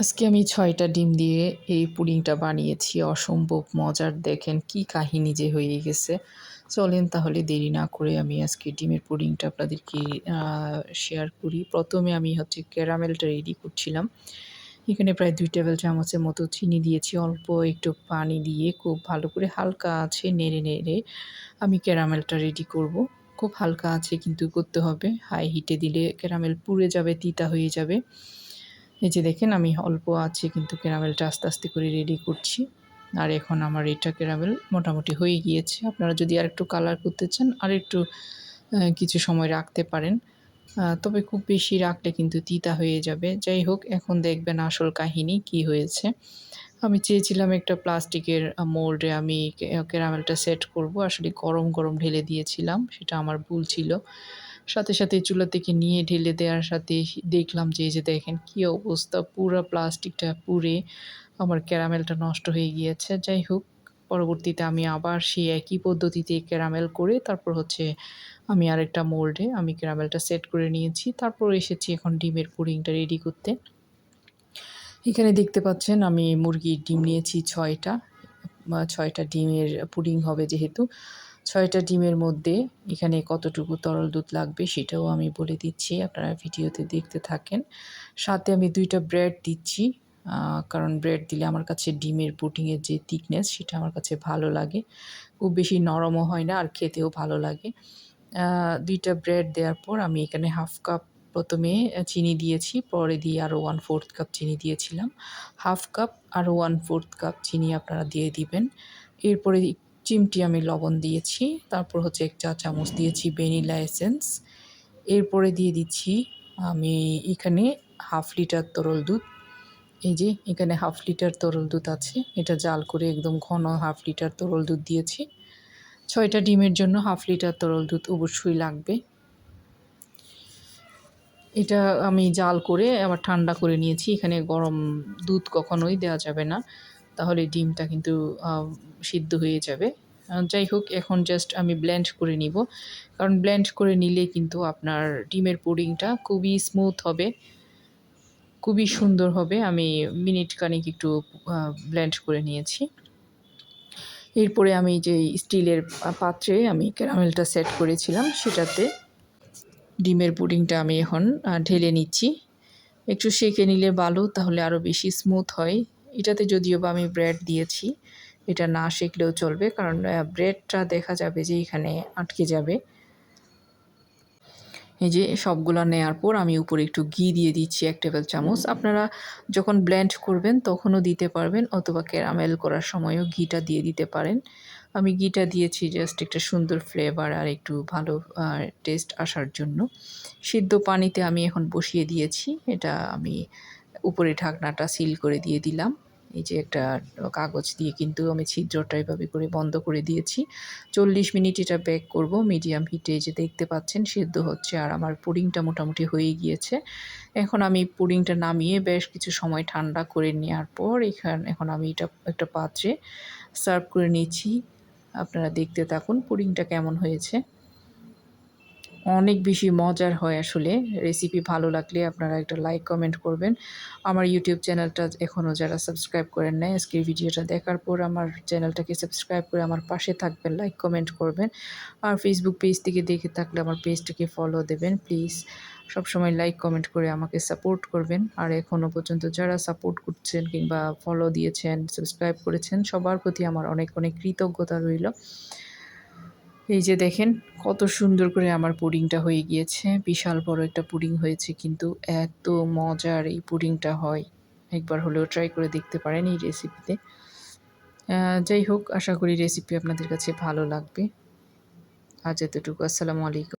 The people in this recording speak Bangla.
আজকে আমি ছয়টা ডিম দিয়ে এই পুডিংটা বানিয়েছি, অসম্ভব মজার। দেখেন কি কাহিনী যে হয়ে গেছে। চলেন তাহলে দেরি না করে আমি আজকে ডিমের পুডিংটা আপনাদেরকে শেয়ার করি। প্রথমে আমি হচ্ছে ক্যারামেলটা রেডি করছিলাম। এখানে প্রায় দুই টেবিল চামচের মতো চিনি দিয়েছি, অল্প একটু পানি দিয়ে খুব ভালো করে হালকা আছে, নেড়ে নেড়ে আমি ক্যারামেলটা রেডি করব। খুব হালকা আছে কিন্তু করতে হবে। হাই হিটে দিলে ক্যারামেল পুড়ে যাবে, তিতা হয়ে যাবে। এই যে দেখেন আমি অল্প আছে, কিন্তু ক্যারামেলটা আস্তে আস্তে করে রেডি করছি। আর এখন আমার এটা ক্যারামেল মোটামুটি হয়ে গিয়েছে। আপনারা যদি আর একটু কালার করতে চান আর একটু কিছু সময় রাখতে পারেন। তবে খুব বেশি রাখলে কিন্তু তিতা হয়ে যাবে। যাই হোক, এখন দেখবেন আসল কাহিনী কি হয়েছে। আমি চেয়েছিলাম একটা প্লাস্টিকের মোল্ডে আমি ক্যারামেলটা সেট করব। আসলে গরম গরম ঢেলে দিয়েছিলাম, সেটা আমার ভুল ছিল। সাথে সাথে চুলা থেকে নিয়ে ঢেলে দেওয়ার সাথে দেখলাম যে, এই যে দেখেন কী অবস্থা, পুরো প্লাস্টিকটা পুড়ে আমার ক্যারামেলটা নষ্ট হয়ে গিয়েছে। যাই হোক, পরবর্তীতে আমি আবার সেই একই পদ্ধতিতে ক্যারামেল করে তারপর হচ্ছে আমি আরেকটা মোল্ডে আমি ক্যারামেলটা সেট করে নিয়েছি। তারপর এসেছি এখন ডিমের পুডিংটা রেডি করতে। এখানে দেখতে পাচ্ছেন আমি মুরগির ডিম নিয়েছি ছয়টা ছয়টা ডিমের পুডিং হবে যেহেতু। ছয়টা ডিমের মধ্যে এখানে কতটুকু তরল দুধ লাগবে সেটাও আমি বলে দিচ্ছি, আপনারা ভিডিওতে দেখতে থাকেন। সাথে আমি দুইটা ব্রেড দিচ্ছি কারণ ব্রেড দিলে আমার কাছে ডিমের পুটিংয়ের যে থিকনেস সেটা আমার কাছে ভালো লাগে। খুব বেশি নরমও হয় না আর খেতেও ভালো লাগে। দুইটা ব্রেড দেওয়ার পর আমি এখানে হাফ কাপ প্রথমে চিনি দিয়েছি, পরে দিয়ে আরও ওয়ান ফোর্থ কাপ চিনি দিয়েছিলাম। হাফ কাপ আরও ওয়ান ফোর্থ কাপ চিনি আপনারা দিয়ে দিবেন। এরপরে চিমটি আমি লবণ দিয়েছি, তারপর হচ্ছে এক চা চামচ দিয়েছি ভ্যানিলা এসেন্স এরপরে দিয়ে দিচ্ছি আমি এখানে হাফ লিটার তরল দুধ, এই যে এখানে হাফ লিটার তরল দুধ আছে, এটা জাল করে একদম ঘন হাফ লিটার তরল দুধ দিয়েছি, ছয়টা ডিমের জন্য হাফ লিটার তরল দুধ অবশ্যই লাগবে। এটা আমি জাল করে আবার ঠান্ডা করে নিয়েছি, এখানে গরম দুধ কখনোই দেওয়া যাবে না। তাহলে ডিমটা কিন্তু সিদ্ধ হয়ে যাবে। যাই হোক, এখন জাস্ট আমি ব্লেন্ড করে নিব। কারণ ব্লেন্ড করে নিলে কিন্তু আপনার ডিমের পুডিংটা খুবই স্মুথ হবে, খুবই সুন্দর হবে। আমি মিনিট কানেক একটু ব্লেন্ড করে নিয়েছি। এরপরে আমি যে স্টিলের পাত্রে আমি ক্যারামেলটা সেট করেছিলাম, সেটাতে ডিমের পুডিংটা আমি এখন ঢেলে নিচ্ছি। একটু সেঁকে নিলে ভালো, তাহলে আরও বেশি স্মুথ হয়। এটাতে যদিও বা আমি ব্রেড দিয়েছি, এটা না শিখলেও চলবে, কারণ ব্রেডটা দেখা যাবে যে এখানে আটকে যাবে। এই যে সবগুলো নেওয়ার পর আমি উপরে একটু ঘি দিয়ে দিচ্ছি এক টেবিল চামচ। আপনারা যখন ব্লেন্ড করবেন তখনও দিতে পারবেন, অথবা ক্যারামেল করার সময়ও ঘিটা দিয়ে দিতে পারেন। আমি ঘিটা দিয়েছি জাস্ট একটা সুন্দর ফ্লেভার আর একটু ভালো টেস্ট আসার জন্য। সিদ্ধ পানিতে আমি এখন বসিয়ে দিয়েছি, এটা আমি উপরে ঢাকনাটা সিল করে দিয়ে দিলাম। এই যে একটা কাগজ দিয়ে কিন্তু আমি ছিদ্রটা এভাবে করে বন্ধ করে দিয়েছি। চল্লিশ মিনিট এটা বেক করব। মিডিয়াম হিটে যে দেখতে পাচ্ছেন, সেদ্ধ হচ্ছে আর আমার পুডিংটা মোটামুটি হয়ে গিয়েছে। এখন আমি পুডিংটা নামিয়ে বেশ কিছু সময় ঠান্ডা করে নেওয়ার পর এখান, এখন আমি এটা একটা পাত্রে সার্ভ করে নিচ্ছি। আপনারা দেখতে থাকুন পুডিংটা কেমন হয়েছে। অনেক বেশি মজার হয় আসলে। রেসিপি ভালো লাগলে আপনারা একটা লাইক কমেন্ট করবেন। আমার ইউটিউব চ্যানেলটা এখনও যারা সাবস্ক্রাইব করেন নাই আজকের ভিডিওটা দেখার পর আমার চ্যানেলটাকে সাবস্ক্রাইব করে আমার পাশে থাকবেন লাইক কমেন্ট করবেন। আর ফেসবুক পেজ থেকে দেখে থাকলে আমার পেজটাকে ফলো দেবেন প্লিজ সবসময় লাইক কমেন্ট করে আমাকে সাপোর্ট করবেন। আর এখনও পর্যন্ত যারা সাপোর্ট করছেন কিংবা ফলো দিয়েছেন সাবস্ক্রাইব করেছেন, সবার প্রতি আমার অনেক অনেক কৃতজ্ঞতা রইল। এই যে দেখেন, কত সুন্দর করে আমার পুডিংটা হয়ে গিয়েছে। বিশাল বড় একটা পুডিং হয়েছে, কিন্তু এত মজার এই পুডিংটা হয়। একবার হলেও ট্রাই করে দেখতে পারেন এই রেসিপিতে যাই হোক, আশা করি রেসিপি আপনাদের কাছে ভালো লাগবে। আজ এতটুকু। আসসালামু আলাইকুম।